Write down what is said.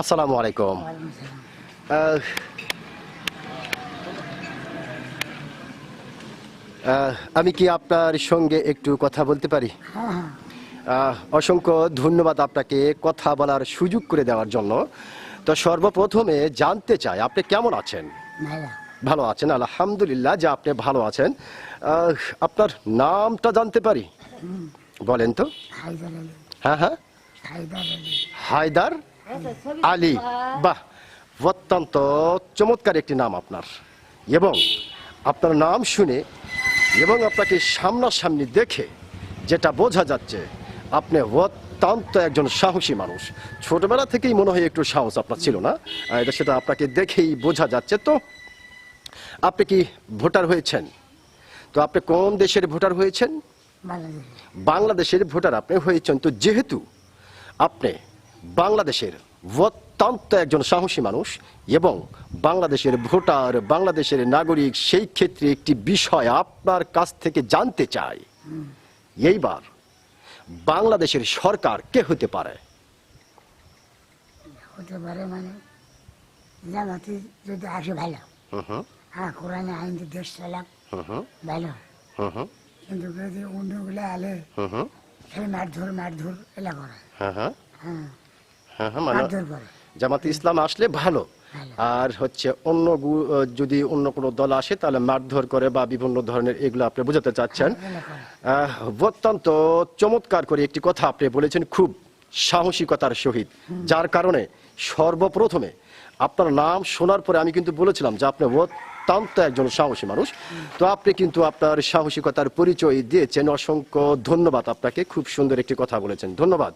আসসালামু আলাইকুম। আমি কি আপনার সঙ্গে একটু কথা বলতে পারি? অসংখ্য ধন্যবাদ আপনাকে কথা বলার সুযোগ করে দেওয়ার জন্য। তো সর্বপ্রথমে জানতে চাই আপনি কেমন আছেন? ভালো। ভালো আছেন আলহামদুলিল্লাহ যে আপনি ভালো আছেন। আপনার নামটা জানতে পারি? বলেন তো। হ্যাঁ হ্যাঁ। হায়দার আলী বাহ অত্যন্ত চমৎকার একটি নাম আপনার। এবং আপনার নাম শুনে এবং আপনাকে সামনাসামনি দেখে যেটা বোঝা যাচ্ছে আপনি অত্যন্ত একজন সাহসী মানুষ। ছোটবেলা থেকেই মনে হয় একটু সাহস আপনার ছিল না? এটা সেটা আপনাকে দেখেই বোঝা যাচ্ছে। তো আপনি কি ভোটার হয়েছেন? তো আপনি কোন দেশের ভোটার হয়েছেন? বাংলাদেশের ভোটার আপনি হয়েছেন। তো যেহেতু আপনি বাংলাদেশের অত্যন্ত একজন সাহসী মানুষ এবং বাংলাদেশের ভোটার বাংলাদেশের নাগরিক সেই ক্ষেত্রে একটি বিষয় আপনার কাছ থেকে জানতে চাই। এইবার বাংলাদেশের সরকার কে হতে পারে? হতে পারে মানে জামাতি যদি আসে ভালো। হ্যাঁ কোরআনে আইন দেশ চালাক ভালো। কিন্তু যদি অন্যগুলো আলে সেই মারধর মারধর এলা করে। হ্যাঁ। হ্যাঁ হ্যাঁ হ্যাঁ হ্যাঁ মানে জামাতে ইসলাম আসলে ভালো। আর হচ্ছে অন্য যদি অন্য কোনো দল আসে তাহলে মারধর করে বা বিভিন্ন ধরনের এগুলো আপনি বোঝাতে চাচ্ছেন। করে অত্যন্ত চমৎকার করে একটি কথা আপনি বলেছেন খুব সাহসিকতার সহিত। যার কারণে সর্বপ্রথমে আপনার নাম শোনার পরে আমি কিন্তু বলেছিলাম যে আপনি অত্যন্ত একজন সাহসী মানুষ। তো আপনি কিন্তু আপনার সাহসিকতার পরিচয় দিয়েছেন। অসংখ্য ধন্যবাদ আপনাকে। খুব সুন্দর একটি কথা বলেছেন। ধন্যবাদ।